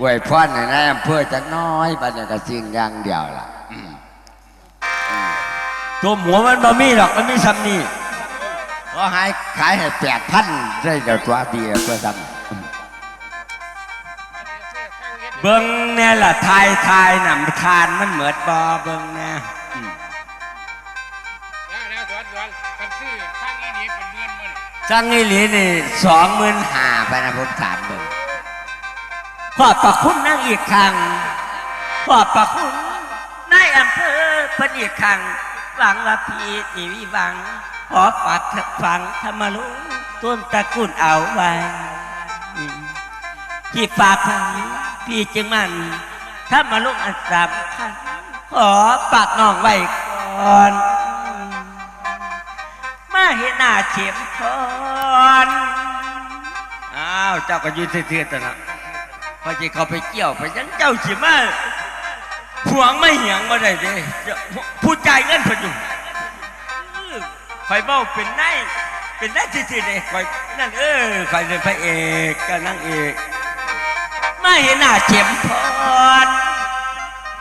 อวยพรในนายอำเภอจักหน้อยบัดนี้ก็สิ่งอย่างเดียวล่ะอืมตัวหมูมันบ่มีหรอกมันมีซ้ำนี่ก็ให้ขายให้แปดพันได้เดี๋ยวตัวดีตัวดำเบิ่งแน่ล่ะทายทายนำทานมันเหมือดบ่เบิ่งแน่แล้วแล้วสวนสวนกันซื้อข้างนี้นี่เป็นเงินมันจังนี่หลีนี่สองหมื่นห้าไปนะผมถามมึง ขอบประคุณนั่งอีกครั้งขอบประคุณนายอำเภอเพิ่นอีกครั้งหวังว่าพีนิวิวัง ขอฝากฝังธรรมลุงต้นตระกูลเอาไว้ที่ฝากฝังพี่จึงมันธรรมลุงอันสำคัญขอฝากน้องไว้ก่อน มาเห็นหน้าเฉียมพรอ้าว เจ้าก็ยืนเทือๆแต่นะ พอจีเขาไปเกี่ยวไปยังเจ้าสิมาผวงไม่เหียงมาได้เด้เจ้าผู้ใจเงินพอยู่คอยเบ้าเป็นนายเป็นนายซื่อๆเลยคอยนั่นเออคอยเป็นพระเอกกับนางเอกไมาเห็นหน้าเฉียมพร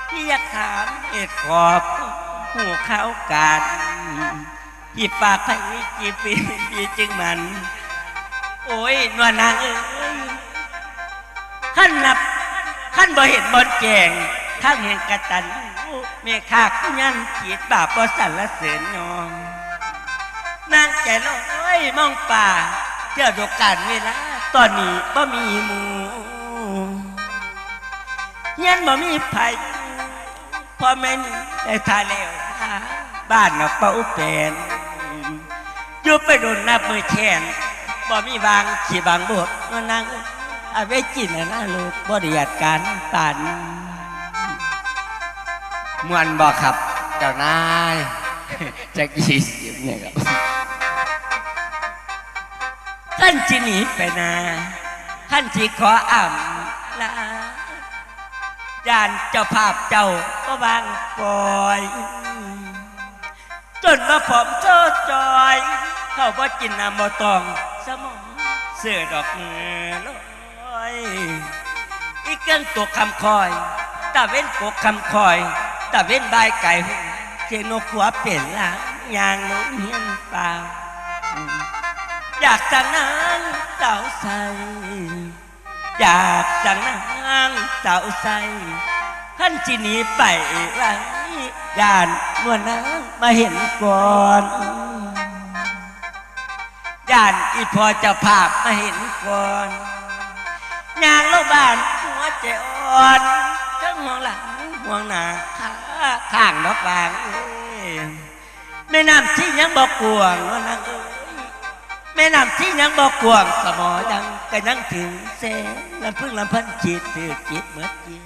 ที่อยากถามเหตุขอบหูเขากันหยิบปากไปจีบปีจึงมัน โอ้ยนวลนางเอ้ ขั้นนับขั้นบ่เห็นบนแจงทั้งเห็นกระตันเมฆาขยันขีดบาปบ่สันละเสือนยองนางใจลอยมองป่าเที่ยวดูการเวลาตอนนี้บ่มีหมูยันบ่มีไผพ่อแม่นได้ทาแล้วบ้านน่ะเป้าเป็นอยู่ไปโดนนับมือแขนบ่มีบางขี่บางบทมานาง อาไว้กินน่ะนะลูกบ่ได้อยากการตันมวนบอกครับ เจ้านายจะกี่สิบเนี่ยครับท่านจิหนีไปนาท่านจิขออ่ำลาย่านเจ้าภาพเจ้าก็บางปล่อย จนมาผมโซจอย เข้าบ่กินน้ำบ่ตองสมองเสื้อดอกเงือล อีกเกิงตัวคำคอยตาเว้นกกคำคอยตาเว้นใบไก่หูเจนกหัวเป็นลังยางนุนเฮียนเปล่าอยากจังนางสาวใสอยากจังนางสาวใสท่านจีนีไปไว้ย่านนวลนางมาเห็นก่อนย่านอีพอจะภาพมาเห็นก่อน ยางโลกบ้านหัวใจอ่อนทั้งห่วงหลังห่วงหน้าขาข้างดอกบางเอ้ยแม่น้ำที่ยังบอกกวางนวลนางเอ้ยแม่น้ำที่ยังบอกกวางสมอยังก็ยังถึงเสนลำพึ่งลำพันจิตถือจิตเมื่อนจริง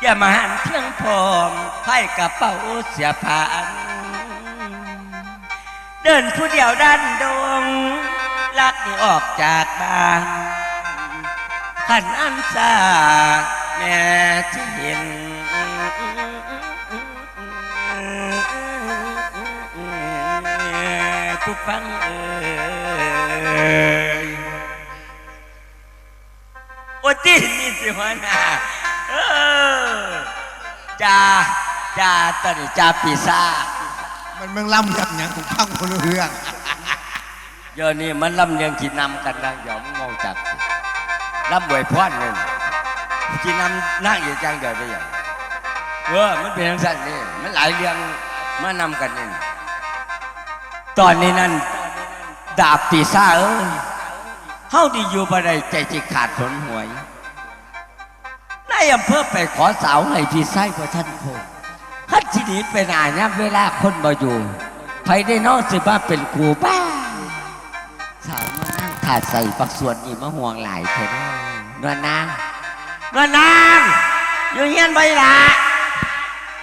อย่ามาหันเพียงพร้อมไพ่กระเป๋าเสียผ่านเดินผู้เดียวดันดงลักนี่ออกจากบ้าน ขันอันซาแม่ที่เห็นผู้ฟังเอ่ยโอ้ที่นี่สิหัวหน้าเออจ่าจ่าตอนนี้จ่าปีซ่าจ มันมึงล่ำยับหยังกูฟังคนละเรื่อง เดี๋ยวนี้มันลำเลียงขีนำกันนะเดี๋ยวมึงงงจัก ลำบวยพรหนึ่งขีนำนั่งอยู่จังเดียวได้ยังเออมันเป็นทังสั้นนี่มันหลายเรื่องมานำกันนี่ตอนนี้นั่นดาบปีซ่าเอ้ยเฮาดีอยู่บ่ได้ใจจิขาดผลหวยนายอำเภอไปขอสาวให้พี่ไส้พระท่านโคงท่านที่นี้เป็นอาญาเวลาคนบ่อยู่ไผได้นอนสิบ้าเป็นครูบ้าสาวมานั่งขาดใส่ปักส่วนนี่มาห่วงหลายเถอะ นะนวลนางนวลนางอยู่เฮียนใบละ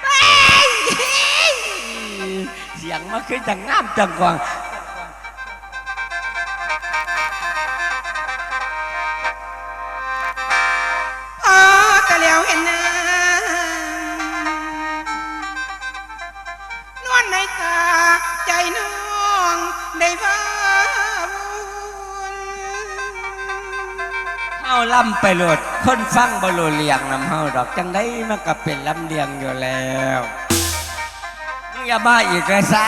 เฮ้ยเสียงมันคือจังงามจังกวางาวุ่นเอาลล่ำไปโหลดคนฟังบโลเลียงนำเฮาดอกจังได้มันก็เป็นลำเลียงอยู่แล้วมึงอย่ามาอีกเลยซ่า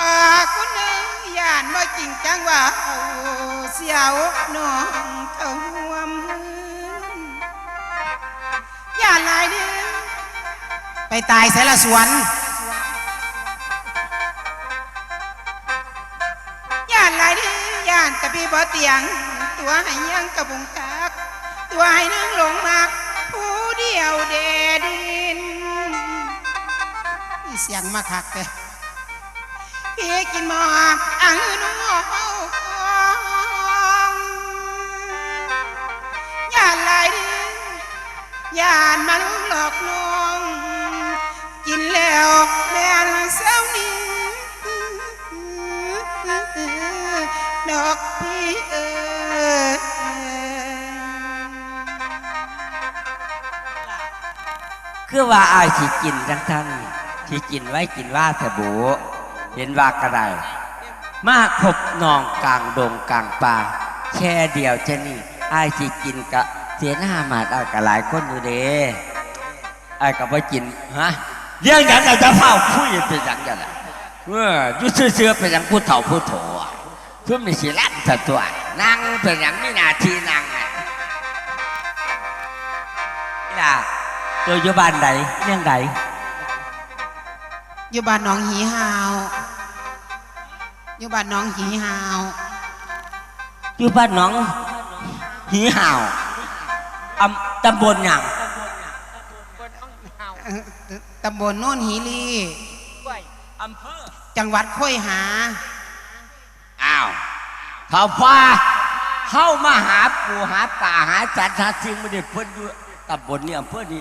อาคุณหนึ่งย่านบ่จริงจังว่าเอาเสียวน้องเข้าห่วมย่านหลายเดือนไปตายใส่ละสวนย่านหลายเดือนย่านต่พี่บ่เตียง ตัวให้ยังกระบุงกัก ตัวให้นั่งหลงมัก ผู้เดียวเดดินเสียงมาคักเลยพี่กินหมอกอังนูองย่านลายดือย่านมันหลอกลวงกินแล้วแม่เศร้านี้ดอกพี่เอ๋ คือว่าอายสิกินทั้งทั้งสิกินไว้กินว่าแต่บูเห็นว่ากระไรมาพบนองกลางดงกลางป่าแค่เดียวจะนี่อายสิกินกะเสียหน้ามาได้กับหลายคนอยู่เด้อายก็บ่กินฮะเรื่องอย่างเราจะเฝ้าคุยเป็นอย่างกันเมื่ออยุ่เสื้อๆเป็นอย่างผู้เฒ่าผู้โถอะเพื่อมีสิรันสัตัวนั่งเป็นอย่างมีหนาทีนั่งนี่ล่ะ ตัวอยู่บ้านใดเรื่องใดอยู่บ้านหน้องหีหาวอยู่บ้านหน้องหีหาวอยู่บ้านหน้องหีห่าวอำตำบลหยังเอ่อตำบลโน่นหีลีอำเภอจังหวัดค่อยหา อ้าวเขาฟ้าเข้ามาหาปูหาป่าหาสัตว์หาสิ่งไม่ได้เพิ่นอยู่ตำบลนี้อำเภอนี้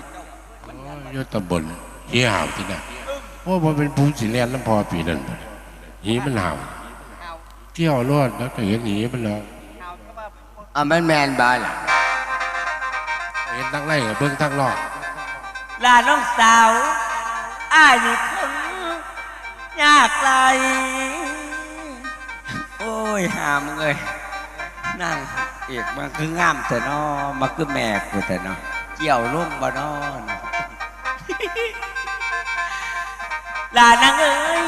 อยุตำบลหีห่าวที่นั่นเพราะมันเป็นภูมิสิเลียนน้ำพอปีนั่นบ่หีมันห่าวเที่ยวรอดแล้วก็เห็นหีมันแล้วอะมันแมนบ้านล่ะเห็นทั้งไร่กับเบิ้งทั้งรอบลาน้องสาวอ้ายนี่คนยากไรโอ้ยหามงเอ้ยนั่งเอกมันคืองามแต่นอมาคือแม่กูแต่นอเกี่ยวลุ่งบ่นอน ลานางเอ้ย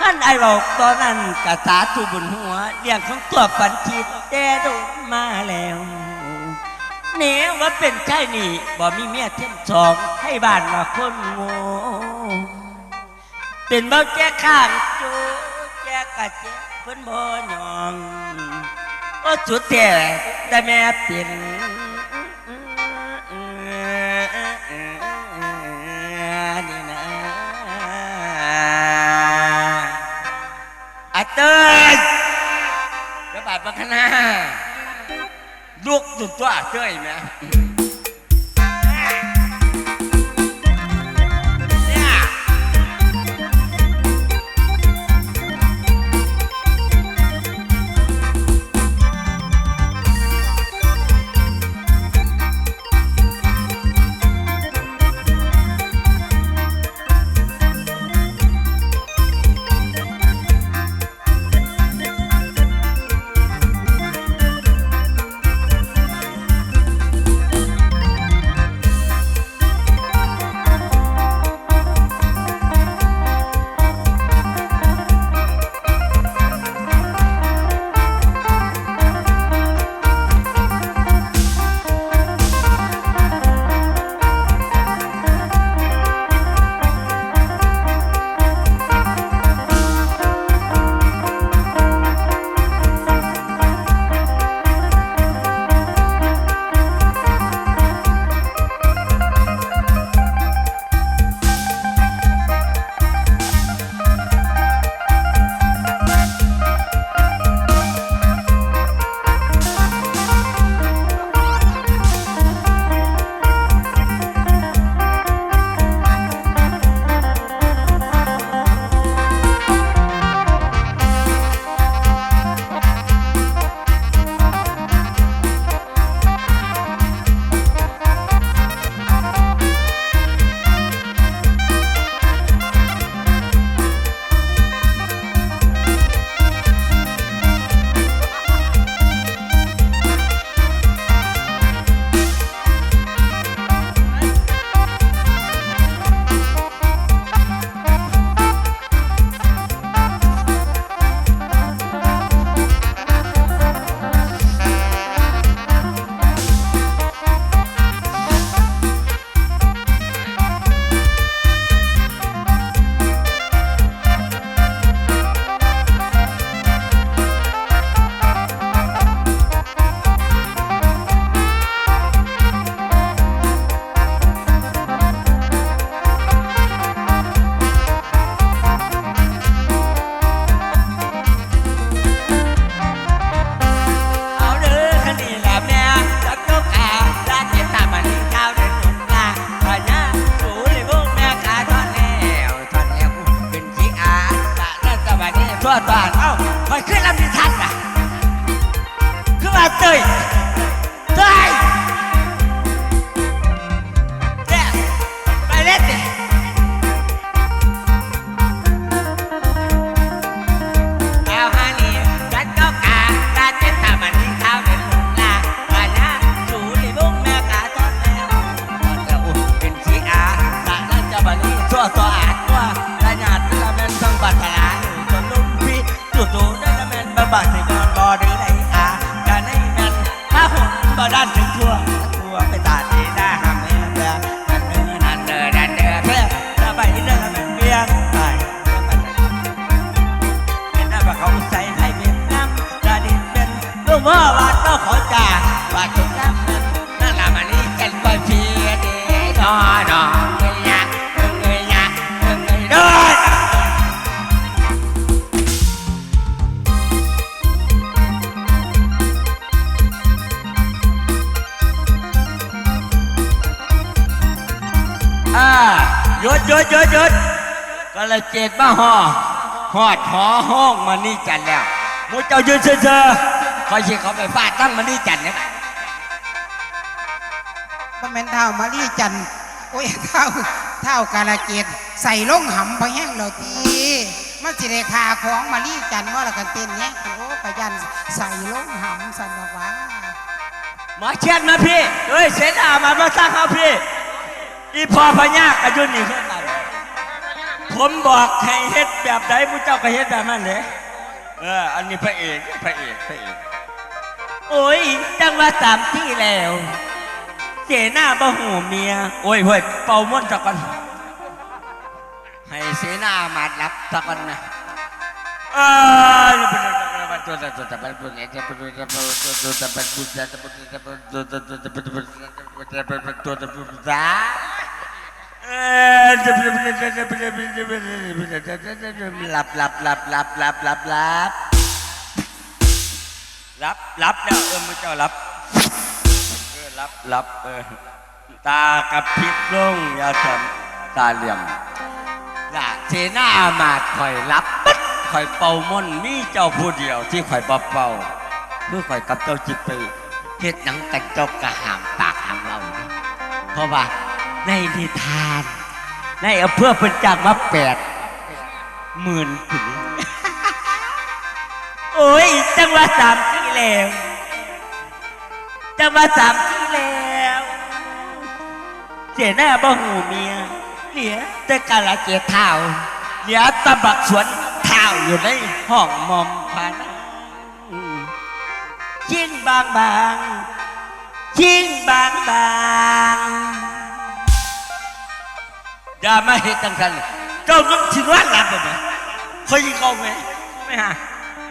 ท่านไอบอกตอนนั้นกะสาธุบุญหัวเลี้ยงของตัวฝันคิดแต่ดูมาแล้วเนี่ยว่าเป็นใช่นี่บ่มีเมียเทียมสองให้บ้านว่าคนโง่เป็นเบ้าแจ้ข้างจูแจ้กะแจ้เพิ่นบ่ยองโอ้จุดแต่แต่แม่เป็น เต้ยกระบาดบังคณาลูกสุดตัวเจ้ยไหม ยุดหยุดหยุดหยุดก็เลยเจ็ดมาห่อหอดหอห้องมานี่จันแล้วมูเจ้ายืนเฉยๆคอยชี้เขาไปฟาดตั้งมานี่จันเนี่ยบ่แม่นเท่ามารีจันทร์โอ้ยเท่าเท่ากาลเกตใส่ลงหำพะแห้งเราทีมันสิได้คาของมารีจันทร์ว่าละกันเต้นเนี้ยโอ้กะยันใส่ลงหำสันบอกว่าหมอเช็ดมาพี่เฮ้ยเสนามามาสร้างเขาพี่ อีพอพญากอายุนี่เพื่อนกันผมบอกให้เฮ็ดแบบไหนมูเจ้าก็เฮ็ดแบบนั้นเลยเออ อันนี้พระเอกพระเอกพระเอกโอ้ยจังว่าตามที่แล้วเจหน้าบ่หูเมีย โอ้ยเฮ้ยเป่าม่วนจักกันให้เสนามารับจักกันนะเออ หลับหลับหลับหลับหลับหลับหลับรับรับแล้วเออมึงเจ้ารับเออรับรับเออตากับพริบลงอย่าทำตาเหลี่ยมล่ะเจน่ามาคอยรับปึ๊ดคอยเป่ามนมีเจ้าผู้เดียวที่คอยเป่าเป่าเพื่อคอยกับเจ้าจิตไปเฮ็ดหนังกันเจ้ากระหามปากหามเราเพราะว่า ในนิทาน ในอำเภอเป็นจากมาแปดหมื่นถึงโอ้ย จังว่าสามที่แล้วจะมาสามที่แล้วเสียหน้าบ่หูเมียเหลือแต่กาละเจเท้าเหลือตะบักสวนเท้าอยู่ในห้องมอมพานาชิ้นบางบางชิ้นบางบาง อย่ามาเห็นจังสันเจ้าต้องชิว่าหลับบ่ไหมเคยยิงเขาไหมไม่ฮะ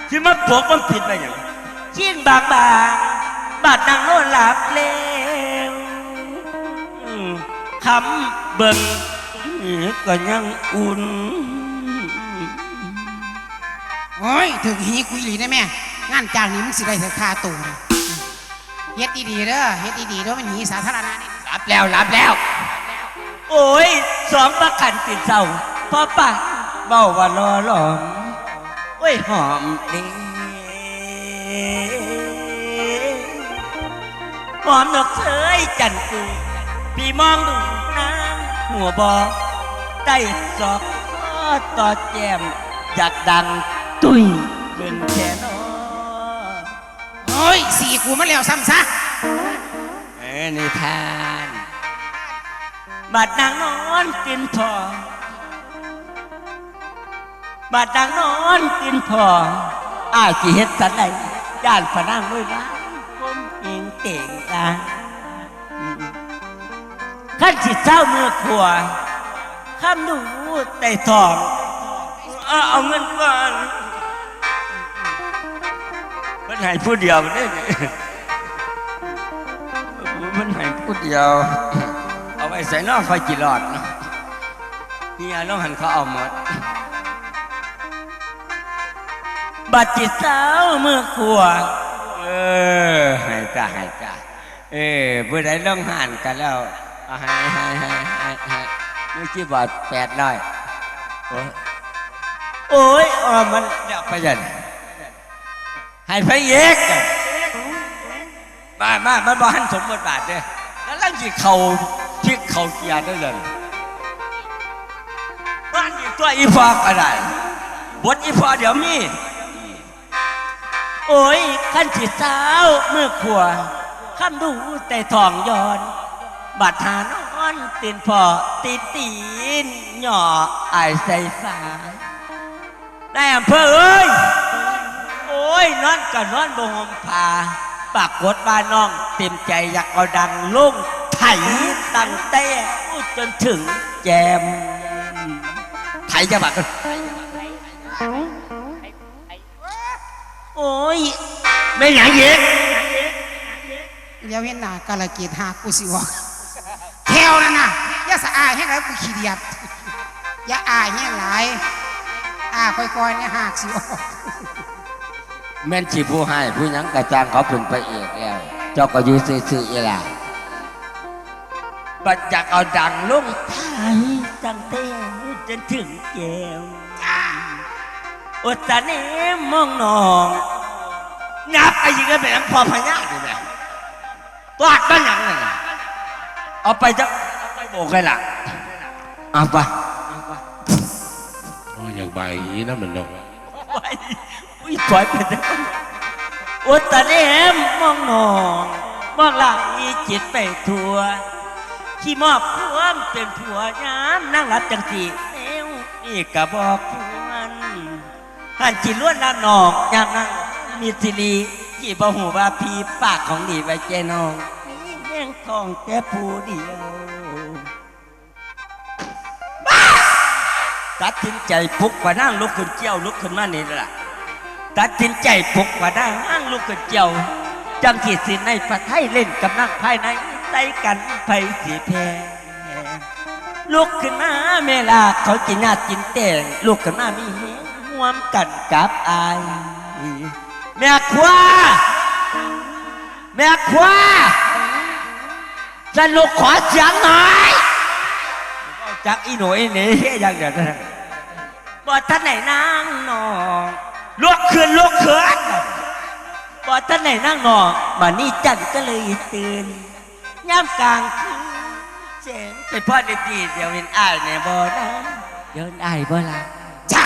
ที่มาปกมันผิดไปอย่างชิ้นบางบางบาดนางโน่นหลับแล้วอืมคำเบิ่งก็ยังอุ่นโอ้ยถึงหีคุยหลีได้แม่งานจ้างนี้มึงสิได้เธอค่าตัวนะเฮ็ดดีๆเด้อเฮ็ดดีๆเด้อมันหีสาธารณะนี่รับแล้วรับแล้ว โอ้ยสองประกันติดเศร้าพอปะเบาว่ารอหลอมโอ้ยหอมดีหอมดอกเสยจันกูพี่มองดูนางหัวบอได้สอกต่อแจมอยากดังตุ้ยเป็นแค่นอโอ้ยสี่กูมาแล้วซ้ำซะเอ้นิทาน บัดนางนอนกินพอบัดนางนอนกินพออ้ายสิเฮ็ดสันใดย่านพนางด้วยว่าผมเองเต่งตาขั้นสิเศร้าเมือขัวข้ามดูแต่ทองเอาเงินก่อนเพิ่นให้ผู้เดียวเนี่ยมันให้ผู้เดียว ใส่นอกไฟจีรอดเนาะเฮียน้องหันเขาเอาหมด บัดจิตสาวเมื่อขวเออให้จ้าให้จ้าเออเมื่อใดน้องหันกันแล้วเอาให้ให้ให้ให้ให้นี่ที่บาทแปดร้อยโอ้ยโอ้ยอ๋อมันเดี๋ยวไปยันให้พระเอกมามามันบอหันสมบทบาทเนี่ยแล้วลังจีเขา เขาเกียร์ได้เลยบ้านอีกตัวอีฟอก็ได้บทอีฟอเดี๋ยวมีโอ้ยขั้นจีสาวเมื่อขวข้ามดูแต่ทองย้อนบาดหานอนตีนพอตีตีนหย่อไอใส่สาได้อำเภอเอ้ยโอ้ยนอนกับนอนบงมผาปากกดบ้านน้องเต็มใจอยากเอาดังลง ไถตั้งแต่จนถึงแจมไทยจะบักกันโอ้ยไม่หยังเย็กเดี๋ยวเห็นหน้ากาลเกตหากูสิวอกแถวนั่นน่ะอย่าสะอายให้ไรกูขี้เดียดอย่าอายให้หลายอาค่อยๆเนี่ยหากสิออกแม่นชีผู้ให้ผู้หยังกระจางเขาเป็นไปเอกแล้ว เจ้าก็อยู่ซื่อๆอีหล่ะ บัดจากเอาดังลงไถตั้งแต่จนถึงแจมอดตาเนมองนองนับไอ้ยิงก็เป็นหยังพอพญานี่แหละตวาดบ้านหยังนั่นน่ะเอาไปจะเอาไปโบกเลยล่ะเอาไปโอ้ยอย่างใบอย่างนี้นะมันเนาะไว้อุ้ยถอยไปเถอะโอตาเนมมองนองมองไหลจิตไปทั่ว ที่มอบพวงเป็นผัวยามนั่งหลับจังสีเอวนี่กะบอกพวนหันจิล้วนละนอกยามนั่งมีสิรีที่บ่หูว่าพีปากของดีไว้แจน้องมีแม่งทองแต่ผู้เดียวตัดสินใจปลุกว่านั่งลุกขึ้นเจียวลุกขึ้นมานี่ละตัดสินใจปลุกว่านั่งลุกขึ้นเจียวจังขีดสินในประไทยเล่นกับนั่งภายใน ใส่กันไปสีแพงลุกขึ้นมาเมลาเขากินหน้ากินแต่งลุกขึ้นมามีเหงห่วมกันกับอายแม่ครัวแม่ครัวสนุกขอเสียงหน่อยจักอีหนุ่ยนี่ย่างเดียวนะบ่ท่านไหนนั่งนอนลุกขึ้นลุกขึ้นบ่ท่านไหนนั่งนอนมานี่จันก็เลยตื่น ย่ำกลางคืนเสียงไปพ่อด้ดีเดี๋ยวเห็นอ้ายเนี่ยบ่นะเดี๋ยวเห็นอ้ายบ่ละจ้า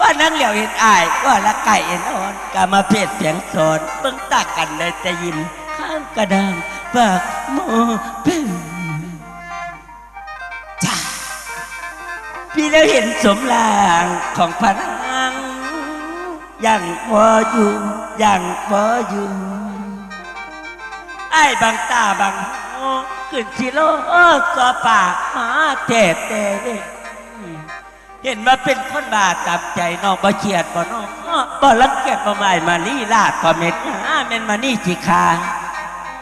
ว่านั่งเหลียวเห็นอ้ายว่าละไก่เอ็นอ่อนกามาเพศเสียงสอนเบิ่งตากันเลยจะยินข้างกระดานปากโมเพ่งพี่แล้วเห็นสมลางของพนางยังบ่อยู่ยังบ่อยู่ ไอ้บางตาบางหูขึ้นสิโลสอปากมาเทศเตเด้เห็นว่าเป็นคนบาตับใจนองบ่เขียดบ่นองบ่รังเกียจบ่หมายมานี่ลาดก็เม็ดหาแม่นมานี่จิคา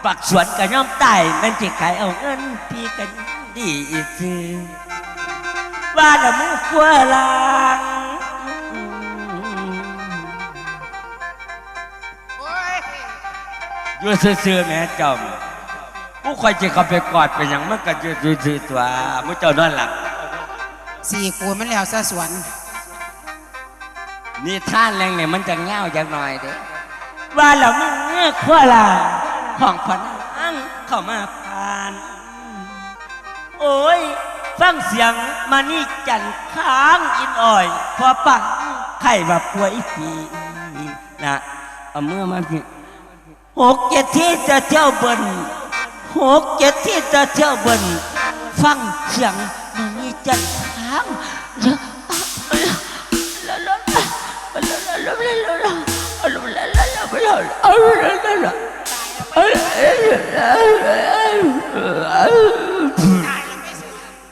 ปักสวนก็ย่อมตายม่นจิขายเอาเงินพี่กันดีอีซื้อว่าละมือขัวลาง อยู่ซื่อๆแม่จอมผู้คอยจะเข้าไปกอดไปหยังมันก็อยู่ซื่อๆตัวมุเจ้านอนหลับสี่กูมันแล้วซะสวนนี่ท่านแรงเนี่ยมันจะเง่าจังหน่อยเด้ว่าละมือขัวลางของพนังเข้ามาผ่าน โอ้ย ฟังเสียงมานี่จันค้างอินอ่อย พอปังไข่ว่าป่วยปีนะเอามือมาพี่ หกเจ็ดที่จะเที่ยวบนหกเจ็ดที่จะเที่ยวบนฟังเสียงมันมีจันทาง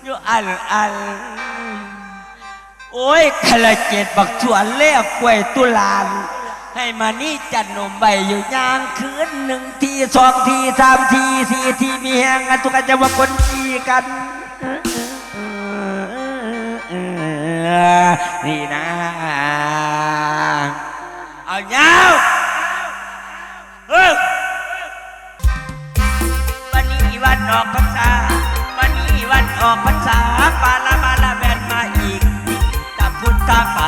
อยู่อันอันโอ้ยขละเจ็ดบักชวนเลี้ยกล้วยตุลาน ให้มานี่จันหนุ่มใบอยู่ยางคืนหนึ่งทีสองทีสามทีสี่ทีมีแหงกันทุกคนจะว่าคนดีกันนี่นะ เอาเงาเฮ้ยวันนี้วันออกพรรษาวันนี้วันออกพรรษาปาลาปาลาแบนมาอีกตาพุทธาป่า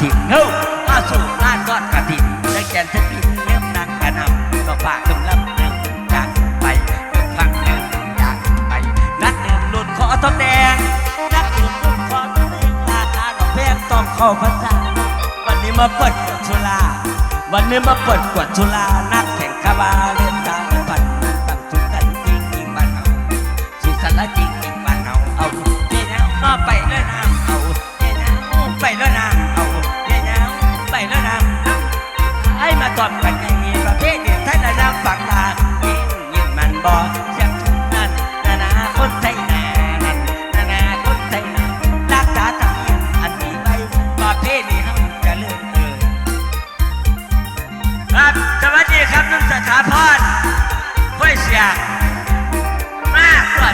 ถิ่นเฮ้ยเข้าสู่หน้าทอดกระถิ่นได้แก่นสปินเลี้ยงนางกระนำก็ฝากกำลังหนึ่งจากไปอีกครั้งหนึ่งจากไป นักดื่มรุ่นขอทองแดง นักดื่มรุ่นขอทองแดงราคาดอกแพงต้องเข้าพรรษาวันนี้มาเปิดสุราวันนี้มาเปิดกวดชุลานักแข่งคาบา อย่างมากกว่า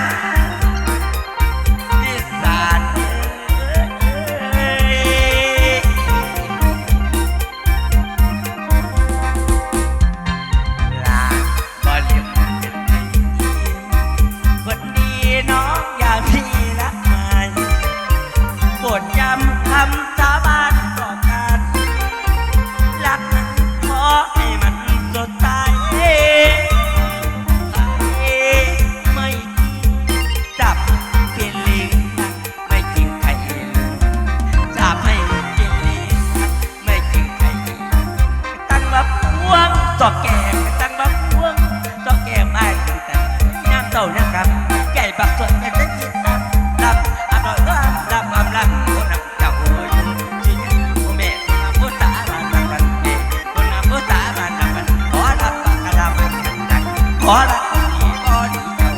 ขอรับคนดีบอดีเจ้า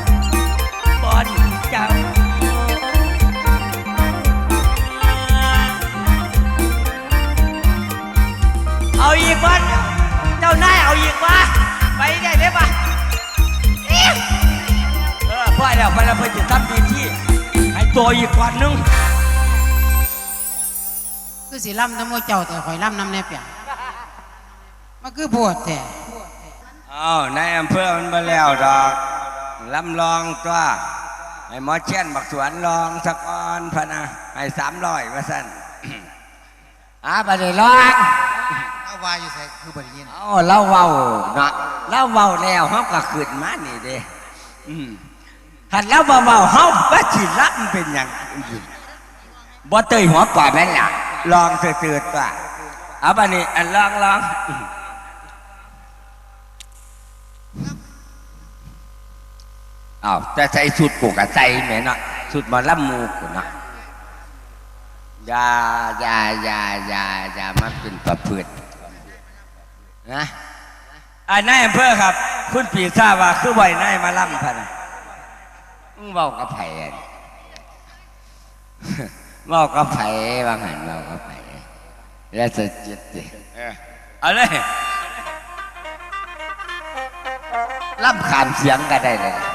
บอดเจ้าเอาอีกวันเจ้านายเอาอีกวะไปได้เลยปะเอ๊ะเออพ่อแล้วไปแล้วเพื่อจะทำดีที่ให้ตัวอีกวันหนึงคือสิล่ำน้ำโมเจ้าแต่ข่อยล่ำน้ำแน่เปียงมันคือปวดแต่ อ้าวในอำเภอมันมาแล้วดอกลำลองตัวไอ้หมอเช่นบักสวนลองสักออนพะนะให้สามร้อยมาสั่นอ่าไปเลยลองเอาวายอยู่ใส่คือบริยินอ๋อเล่าเว้าเนาะเล่าเว้าแล้วเฮาก็ขึ้นมานี่เด้อืมหันเล่าเบาๆเฮาว่าสิรับมันเป็นหยังอื่นบ่เตยหัวปอดแม่นล่ะลองซื่อๆตัวเอาบัดนี้อันลองลอง อืมอ้าวแต่ใส่สุดกูก็ใส่แม่เนาะสุดหมาล่ำมูกูเนาะอย่าอย่าอย่าอย่าอย่ามาเป็นประพฤตินะอ่านายอำเภอครับ คุณปีทราบว่าคือบ่อยนายมาล่ำพะนะมึงเบากับไผ่อะเบากับไผ่บางหันเบากับไผ่แล้วจะจิตดิเอาเลยล่ำขามเสียงก็ได้เลยอี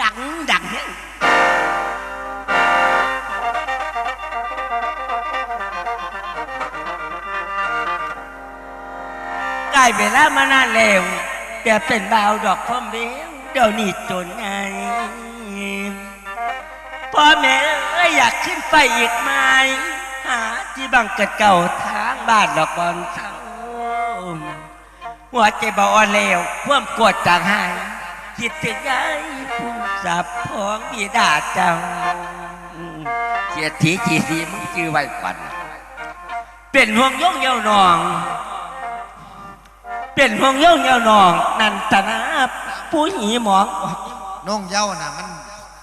ดังดังเนี่ยใกล้เวลามานานแล้วแต่เป็นบ่าวดอกพร้อมเบลเดี๋ยวนี้จนไงพ่อแม่อยอยากขึ้นไปอีกไหมหาที่บังเกิดเก่าทางบ้านดอกบอลเศร้าหัวใจบ่อ่อนแล้วความกดจางหาย คิดถึงยายผู้สับพ้องบิดาเจ้าเสียทีจีสีมึงชื่อไว้ก่อนเป็นห่วงย่องเยาวนอง เป็นห่วงย่องเยาวนอง นันตนาผู้หีหมองน้องเย้าน่ะมัน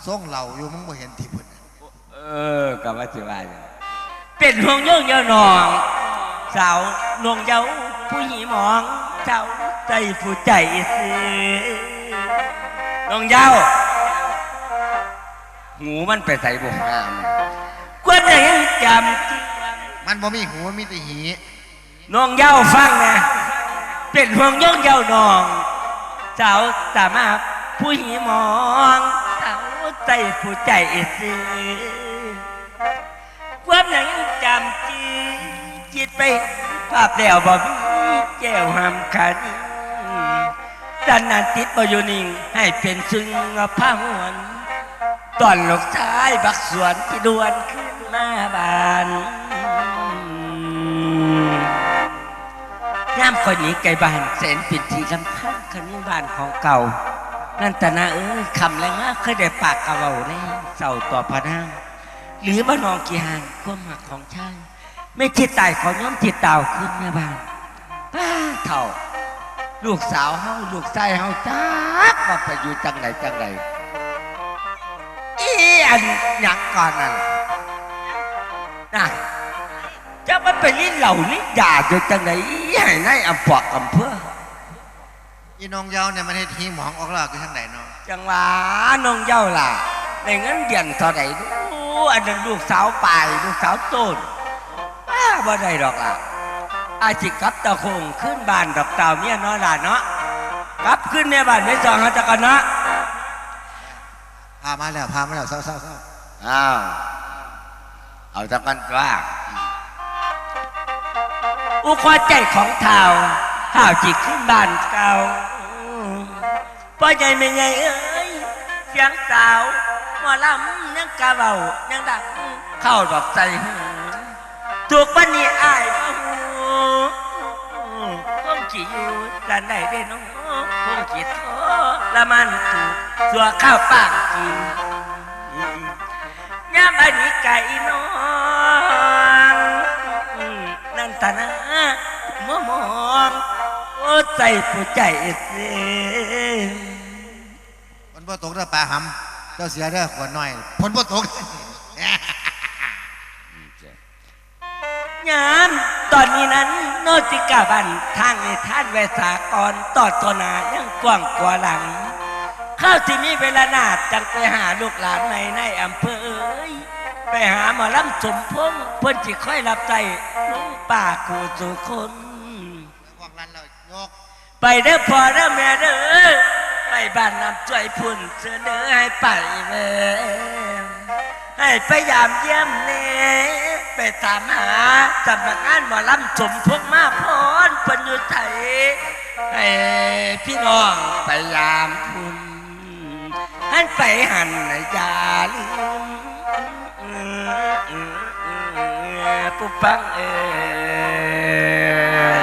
ส่งเหล่าอยู่มึงบ่เห็นที่พุ่นน่ะเออกับว่าสิว่าอย่างเป็นห่วงย่องเยาวนองสาวนวงเยาผู้หีหมองเจ้าใจผู้ใจซื้อ นวงเยาหูมันไปใส่บุกงามกวนยังจำที่มันบ่มีหูมันมีแต่หีน้องเย้าฟังนะเป็นห่วงย่องเย้านองเจ้าสามารถผู้หีมองเจ้าใจผู้ใจซื้อความหนังจำจีจิตไปภาพแล้วบ่มีแก้วหำขัน สันนันติดบอยู่นิ่งให้เป็นซึ่งพาหวนตอนลูกชายบักสวนที่ดวนขึ้นมาบานย่ามคนนี้ไกลบ้านแสนปิดทีลำพังคันนี้บ้านของเก่า นั่นแต่นาเอ้ยคำแรงมากเคยได้ปากกะเบาแน่เศร้าต่อพนางหรือบ้านองกีหานความหักของชายไม่คิดตายขอย้อมจิตเต่าขึ้นแม่บ้านป้าเท่า ลูกสาวเฮาลูกชายเฮาจักว่าไปอยู่จังไหนจังไหนอีอันหยังก่อนนั่นน่ะจะมันไปลิ้นเหล่าลิ้นด่าอยู่จังไหนอีให้นายอำปอกอำเภออีน้องเยาเนี่ยมันเฮ็ดหีหมองออกลากอยู่ทางไหนเนาะจังหวะน้องเย้าล่ะในเงินเดือนเท่าไหร่ดูอันนั้นลูกสาวปลายลูกสาวโต้นป้าบ่ได้ดอกล่ะ อาจิกลับตะคงขึ้นบ้านดอกเต่าเมียน้อยล่ะเนาะกลับขึ้นในบ้านไม่จองหาจักรนะพามาแล้วพามาแล้วเศร้าเศร้าเศร้าอ้าวเอาตะกันว่าอุควาใจของเท่าข้าวจิกขึ้นบ้านเก่าพ่อใหญ่ไม่ใหญ่เอ้ยเสียงสาวหมอลำยังกะเบายังดังเข้าดอกใจหูถูกปันนี้อายบ่ หูคงจีอยู่ด้านใดได้น้องคงจีท้อละมันถูกสัวข้าวปากกินยามอันนี้ไก่น้องนั่นตานะมอมองโอ้ใจผู้ใจเสียฝนบ่ตกเด้อปลาหำเจ้าเสียเด้อขวดน้อยฝนบ่ตก ยาม ตอนนี้นั้นโนติกาบันทางในท่านเวสากรตอดตนายังกว้างกว่าหลัง เข้าที่มีเวลานาดจังไปหาลูกหลานในในอำเภอเอ้ยไปหาหมอลำสมพงษ์เพิ่นจิค่อยรับใจลุงป่ากูสุคนไปเด้อพ่อเด้อแม่เด้อไปบ้านน้ำจ่วยพุ่นเสนอให้ไปแม่ให้พยายามเยี่ยมเน่ ไปตามหาสำนักงานหมอลำสมพงมาพรเพิ่นอยู่ไทยให้พี่น้องพยายามพุ่นหันไปหันอย่าลืมปุ๊บปังเออ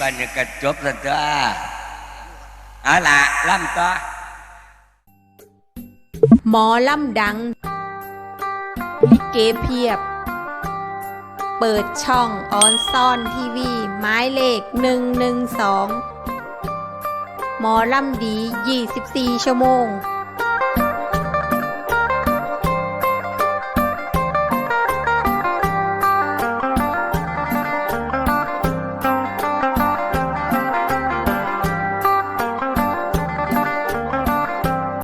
บรรยากาศจบแล้วจ้าเอาละล่ำต่อหมอลำดัง เกเพียบ เปิดช่องออนซ่อนทีวี หมายเลข 112 หมอลำดี 24 ชั่วโมง